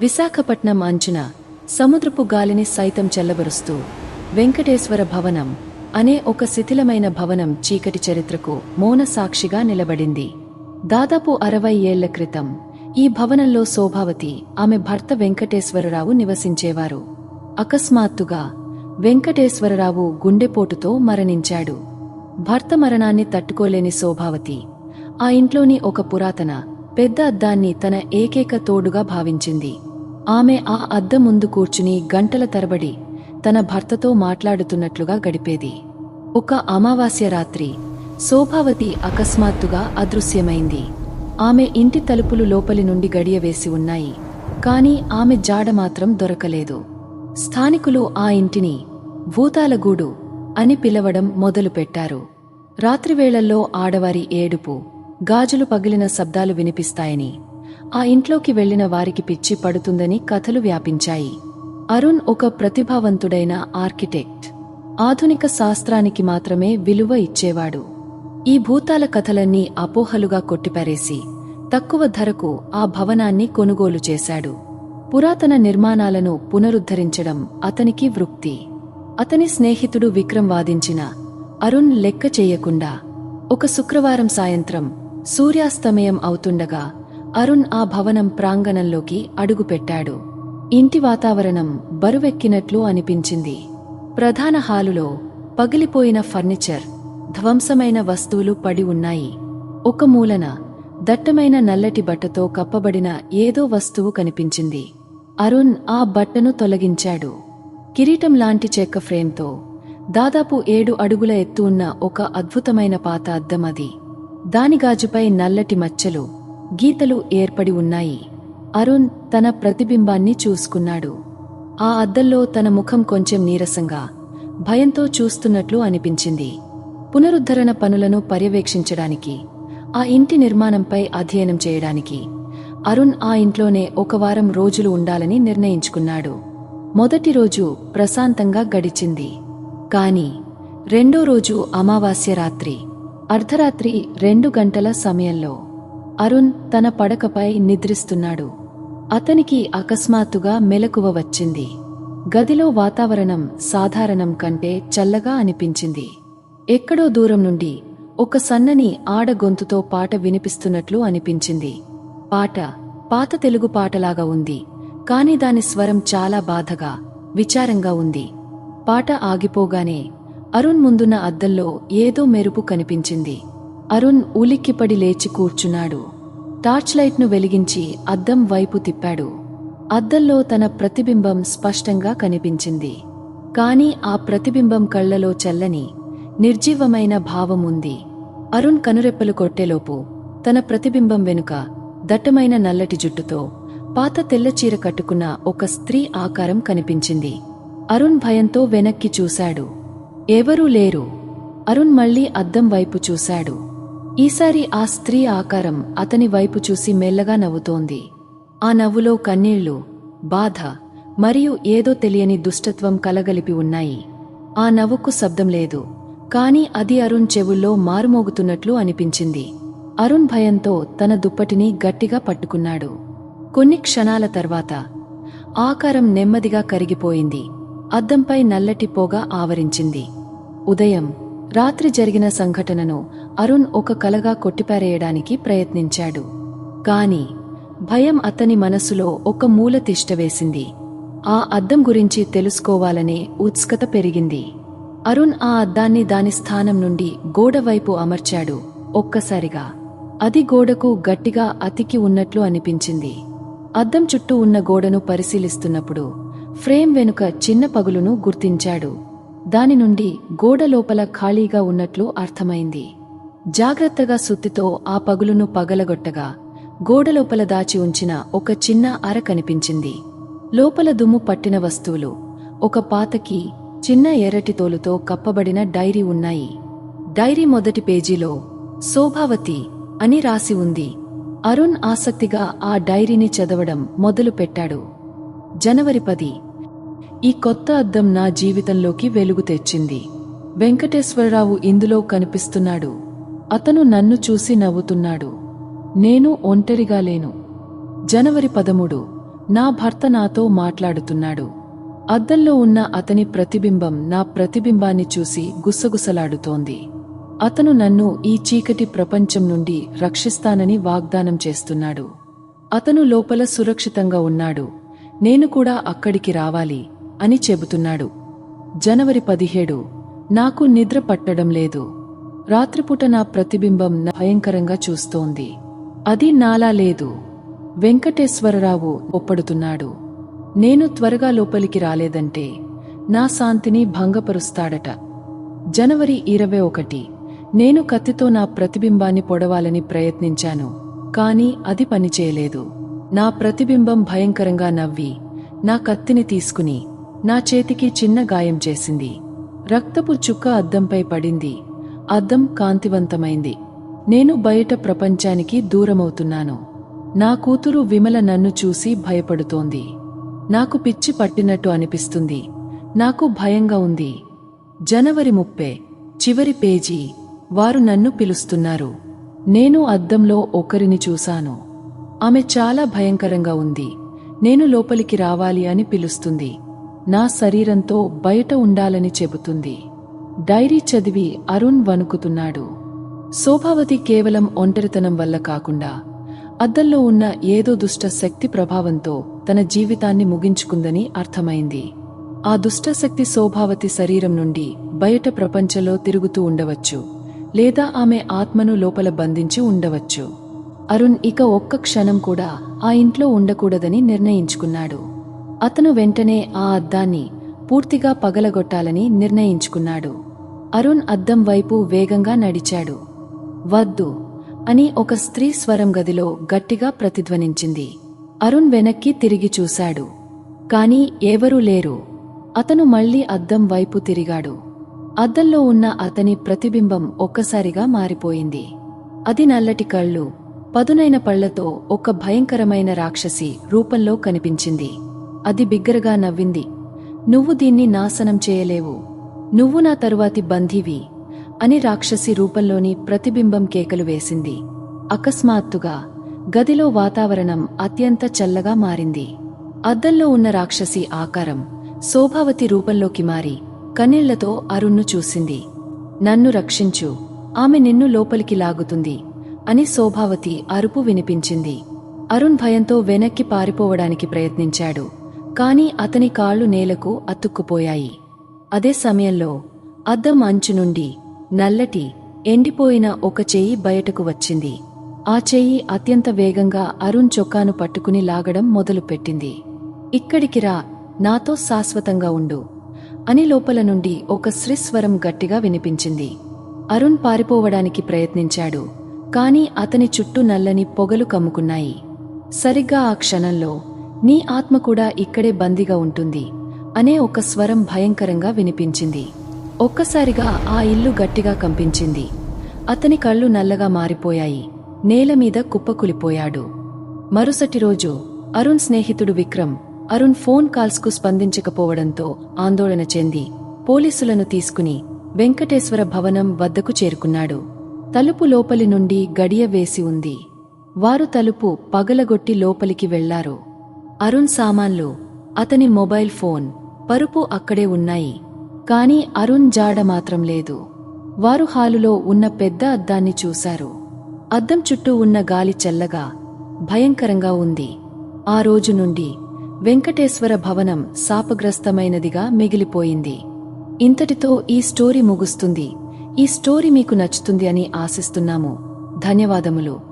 విశాఖపట్నం అంచున సముద్రపు గాలిని సైతం చల్లబరుస్తూ వెంకటేశ్వర భవనం అనే ఒక శిథిలమైన భవనం చీకటి చరిత్రకు మౌన సాక్షిగా నిలబడింది. దాదాపు అరవై ఏళ్ళ క్రితం ఈ భవనంలో శోభావతి ఆమె భర్త వెంకటేశ్వరరావు నివసించేవారు. అకస్మాత్తుగా వెంకటేశ్వరరావు గుండెపోటుతో మరణించాడు. భర్త మరణాన్ని తట్టుకోలేని శోభావతి ఆ ఇంట్లోని ఒక పురాతన పెద్ద అద్దాన్ని తన ఏకైక తోడుగా భావించింది. ఆమె ఆ అద్దం ముందు కూర్చుని గంటల తరబడి తన భర్తతో మాట్లాడుతున్నట్లుగా గడిపేది. ఒక అమావాస్య రాత్రి శోభావతి అకస్మాత్తుగా అదృశ్యమైంది. ఆమె ఇంటి తలుపులు లోపలి నుండి గడియవేసి ఉన్నాయి కాని ఆమె జాడ మాత్రం దొరకలేదు. స్థానికులు ఆ ఇంటిని భూతాలగూడు అని పిలవడం మొదలుపెట్టారు రాత్రివేళల్లో ఆడవారి ఏడుపు గాజులు పగిలిన శబ్దాలు వినిపిస్తాయని ఆ ఇంట్లోకి వెళ్ళిన వారికి పిచ్చి పడుతుందని కథలు వ్యాపించాయి. అరుణ్ ఒక ప్రతిభావంతుడైన ఆర్కిటెక్ట్. ఆధునిక శాస్త్రానికి మాత్రమే విలువ ఇచ్చేవాడు. ఈ భూతాల కథలన్నీ అపోహలుగా కొట్టిపారేసి తక్కువ ధరకు ఆ భవనాన్ని కొనుగోలు చేశాడు. పురాతన నిర్మాణాలను పునరుద్ధరించడం అతనికి వృత్తి. అతని స్నేహితుడు విక్రమ్ వాదించిన అరుణ్ లెక్క చేయకుండా ఒక శుక్రవారం సాయంత్రం సూర్యాస్తమయం అవుతుండగా అరుణ్ ఆ భవనం ప్రాంగణంలోకి అడుగుపెట్టాడు. ఇంటి వాతావరణం బరువెక్కినట్లు అనిపించింది. ప్రధాన హాలులో పగిలిపోయిన ఫర్నిచర్ ధ్వంసమైన వస్తువులు పడి ఉన్నాయి. ఒక మూలన దట్టమైన నల్లటి బట్టతో కప్పబడిన ఏదో వస్తువు కనిపించింది. అరుణ్ ఆ బట్టను తొలగించాడు. కిరీటం లాంటి చెక్క ఫ్రేమ్తో దాదాపు ఏడు అడుగుల ఎత్తు ఉన్న ఒక అద్భుతమైన పాత అద్దం అది. దాని గాజుపై నల్లటి మచ్చలు గీతలు ఏర్పడి ఉన్నాయి. అరుణ్ తన ప్రతిబింబాన్ని చూసుకున్నాడు. ఆ అద్దంలో తన ముఖం కొంచెం నీరసంగా భయంతో చూస్తున్నట్లు అనిపించింది. పునరుద్ధరణ పనులను పర్యవేక్షించడానికి ఆ ఇంటి నిర్మాణంపై అధ్యయనం చేయడానికి అరుణ్ ఆ ఇంట్లోనే ఒక వారం రోజులు ఉండాలని నిర్ణయించుకున్నాడు. మొదటి రోజు ప్రశాంతంగా గడిచింది. కాని రెండో రోజు అమావాస్య రాత్రి అర్ధరాత్రి రెండు గంటల సమయంలో అరుణ్ తన పడకపై నిద్రిస్తున్నాడు. అతనికి అకస్మాత్తుగా మెలకువ వచ్చింది. గదిలో వాతావరణం సాధారణం కంటే చల్లగా అనిపించింది. ఎక్కడో దూరం నుండి ఒక సన్నని ఆడ గొంతుతో పాట వినిపిస్తున్నట్లు అనిపించింది. పాట పాత తెలుగు పాటలాగా ఉంది కాని దాని స్వరం చాలా బాధగా విచారంగా ఉంది. పాట ఆగిపోగానే అరుణ్ ముందున్న అద్దంలో ఏదో మెరుపు కనిపించింది. అరుణ్ ఉలిక్కిపడి లేచి కూర్చున్నాడు. టార్చ్ లైట్ను వెలిగించి అద్దం వైపు తిప్పాడు. అద్దంలో తన ప్రతిబింబం స్పష్టంగా కనిపించింది. కాని ఆ ప్రతిబింబం కళ్ళలో చల్లని నిర్జీవమైన భావం ఉంది. అరుణ్ కనురెప్పలు కొట్టేలోపు తన ప్రతిబింబం వెనుక దట్టమైన నల్లటి జుట్టుతో పాత తెల్లచీర కట్టుకున్న ఒక స్త్రీ ఆకారం కనిపించింది. అరుణ్ భయంతో వెనక్కి చూశాడు. ఎవరూ లేరు. అరుణ్ మళ్ళీ అద్దం వైపు చూశాడు. ఈసారి ఆ స్త్రీ ఆకారం అతని వైపు చూసి మెల్లగా నవ్వుతోంది. ఆ నవ్వులో కన్నీళ్ళు బాధ మరియు ఏదో తెలియని దుష్టత్వం కలగలిపి ఉన్నాయి. ఆ నవ్వుకు శబ్దం లేదు కాని అది అరుణ్ చెవుల్లో మారుమోగుతున్నట్లు అనిపించింది. అరుణ్ భయంతో తన దుప్పటిని గట్టిగా పట్టుకున్నాడు. కొన్ని క్షణాల తర్వాత ఆకారం నెమ్మదిగా కరిగిపోయింది. అద్దంపై నల్లటి పొగ ఆవరించింది. ఉదయం రాత్రి జరిగిన సంఘటనను అరుణ్ ఒక కలగా కొట్టిపారేయడానికి ప్రయత్నించాడు. కాని భయం అతని మనసులో ఒక మూల తిష్టవేసింది ఆ అద్దం గురించి తెలుసుకోవాలనే ఉత్సుకత పెరిగింది. అరుణ్ ఆ అద్దాన్ని దాని స్థానం నుండి గోడవైపు అమర్చాడు ఒక్కసారిగా. అది గోడకు గట్టిగా అతికి ఉన్నట్లు అనిపించింది. అద్దం చుట్టూ ఉన్న గోడను పరిశీలిస్తున్నప్పుడు ఫ్రేమ్ వెనుక చిన్న పగులును గుర్తించాడు. దాని నుండి గోడ లోపల ఖాళీగా ఉన్నట్లు అర్థమైంది. జాగ్రత్తగా సుత్తితో ఆ పగులును పగలగొట్టగా గోడ లోపల దాచి ఉంచిన ఒక చిన్న అర కనిపించింది. లోపల దుమ్ము పట్టిన వస్తువులు ఒక పాతకి చిన్న ఎర్రటి తోలుతో కప్పబడిన డైరీ ఉన్నాయి. డైరీ మొదటి పేజీలో శోభావతి అని రాసి ఉంది. అరుణ్ ఆసక్తిగా ఆ డైరీని చదవడం మొదలుపెట్టాడు. జనవరి పది ఈ కొత్త అద్దం నా జీవితంలోకి వెలుగు తెచ్చింది. వెంకటేశ్వరరావు ఇందులో కనిపిస్తున్నాడు. అతను నన్ను చూసి నవ్వుతున్నాడు. నేను ఒంటరిగా లేను. జనవరి పదమూడు నా భర్త నాతో మాట్లాడుతున్నాడు. అద్దంలో ఉన్న అతని ప్రతిబింబం నా ప్రతిబింబాన్ని చూసి గుసగుసలాడుతోంది. అతను నన్ను ఈ చీకటి ప్రపంచం నుండి రక్షిస్తానని వాగ్దానం చేస్తున్నాడు. అతను లోపల సురక్షితంగా ఉన్నాడు. నేను కూడా అక్కడికి రావాలి. అని చెబుతున్నాడు. జనవరి పదిహేడు నాకు నిద్ర పట్టడం లేదు. రాత్రిపూట నా ప్రతిబింబం భయంకరంగా చూస్తోంది. అది నాలా లేదు. వెంకటేశ్వరరావు ఒప్పడుతున్నాడు. నేను త్వరగా లోపలికి రాలేదంటే నా శాంతిని భంగపరుస్తాడట. జనవరి ఇరవై ఒకటి నేను కత్తితో నా ప్రతిబింబాన్ని పొడవాలని ప్రయత్నించాను కాని అది పనిచేయలేదు. నా ప్రతిబింబం భయంకరంగా నవ్వి నా కత్తిని తీసుకుని నా చేతికి చిన్న గాయం చేసింది. రక్తపు చుక్క అద్దంపై పడింది. అద్దం కాంతివంతమైంది. నేను బయట ప్రపంచానికి దూరమవుతున్నాను. నా కూతురు విమల నన్ను చూసి భయపడుతోంది. నాకు పిచ్చి పట్టినట్టు అనిపిస్తుంది. నాకు భయంగా ఉంది. జనవరి ముప్పై చివరి పేజీ. వారు నన్ను పిలుస్తున్నారు. నేను అద్దంలో ఒకరిని చూశాను. ఆమె చాలా భయంకరంగా ఉంది. నేను లోపలికి రావాలి అని పిలుస్తుంది. నా శరీరంతో బయట ఉండాలని చెబుతుంది. డైరీ చదివి అరుణ్ వణుకుతున్నాడు. శోభావతి కేవలం ఒంటరితనం వల్ల కాకుండా అద్దంలో ఉన్న ఏదో దుష్ట శక్తి ప్రభావంతో తన జీవితాన్ని ముగించుకుందని అర్థమైంది. ఆ దుష్టశక్తి శోభావతి శరీరం నుండి బయట ప్రపంచంలో తిరుగుతూ ఉండవచ్చు లేదా ఆమె ఆత్మను లోపల బంధించి ఉండవచ్చు. అరుణ్ ఇక ఒక్క క్షణం కూడా ఆ ఇంట్లో ఉండకూడదని నిర్ణయించుకున్నాడు. అతను వెంటనే ఆ అద్దాన్ని పూర్తిగా పగలగొట్టాలని నిర్ణయించుకున్నాడు. అరుణ్ అద్దం వైపు వేగంగా నడిచాడు. వద్దు అని ఒక స్త్రీ స్వరం గదిలో గట్టిగా ప్రతిధ్వనించింది. అరుణ్ వెనక్కి తిరిగి చూశాడు. కాని ఎవరూ లేరు. అతను మళ్ళీ అద్దం వైపు తిరిగాడు. అద్దంలో ఉన్న అతని ప్రతిబింబం ఒక్కసారిగా మారిపోయింది. అది నల్లటి కళ్ళు పదునైన పళ్ళతో ఒక భయంకరమైన రాక్షసి రూపంలో కనిపించింది. అది బిగ్గరగా నవ్వింది. నువ్వు దీన్ని నాశనం చేయలేవు. నువ్వు నా తరువాతి బంధివి అని రాక్షసి రూపంలోని ప్రతిబింబం కేకలు వేసింది. అకస్మాత్తుగా గదిలో వాతావరణం అత్యంత చల్లగా మారింది. అద్దంలో ఉన్న రాక్షసి ఆకారం శోభావతి రూపంలోకి మారి కన్నీళ్ళతో అరుణ్ను చూసింది. నన్ను రక్షించు. ఆమె నిన్ను లోపలికి లాగుతుంది అని శోభావతి అరుపు వినిపించింది. అరుణ్ భయంతో వెనక్కి పారిపోవడానికి ప్రయత్నించాడు. కాని అతని కాళ్ళు నేలకు అతుక్కుపోయాయి. అదే సమయంలో అద్దం అంచు నుండి నల్లటి ఎండిపోయిన ఒక చెయ్యి బయటకు వచ్చింది. ఆ చెయ్యి అత్యంత వేగంగా అరుణ్ చొక్కాను పట్టుకుని లాగడం మొదలుపెట్టింది. ఇక్కడికి రా నాతో శాశ్వతంగా ఉండు అని లోపల నుండి ఒక శ్రీస్వరం గట్టిగా వినిపించింది. అరుణ్ పారిపోవడానికి ప్రయత్నించాడు కాని అతని చుట్టూ నల్లని పొగలు కమ్ముకున్నాయి. సరిగ్గా ఆ క్షణంలో నీ ఆత్మ కూడా ఇక్కడే బందీగా ఉంటుంది అనే ఒక స్వరం భయంకరంగా వినిపించింది. ఒక్కసారిగా ఆ ఇల్లు గట్టిగా కంపించింది. అతని కళ్ళు నల్లగా మారిపోయాయి. నేల మీద కుప్పకులిపోయాడు మరుసటి రోజు అరుణ్ స్నేహితుడు విక్రమ్ అరుణ్ ఫోన్ కాల్స్కు స్పందించకపోవడంతో ఆందోళన చెంది పోలీసులను తీసుకుని వెంకటేశ్వర భవనం వద్దకు చేరుకున్నాడు. తలుపు లోపలి నుండి గడియ వేసి ఉంది. వారు తలుపు పగలగొట్టి లోపలికి వెళ్ళారు. అరుణ్ సామాన్లు అతని మొబైల్ ఫోన్ పరుపు అక్కడే ఉన్నాయి. కాని అరుణ్ జాడ మాత్రం లేదు. వారు హాలులో ఉన్న పెద్ద అద్దాన్ని చూశారు. అద్దం చుట్టూ ఉన్న గాలి చల్లగా భయంకరంగా ఉంది. ఆ రోజు నుండి వెంకటేశ్వర భవనం శాపగ్రస్తమైనదిగా మిగిలిపోయింది. ఇంతటితో ఈ స్టోరీ ముగుస్తుంది. ఈ స్టోరీ మీకు నచ్చుతుంది అని ఆశిస్తున్నాము. ధన్యవాదములు.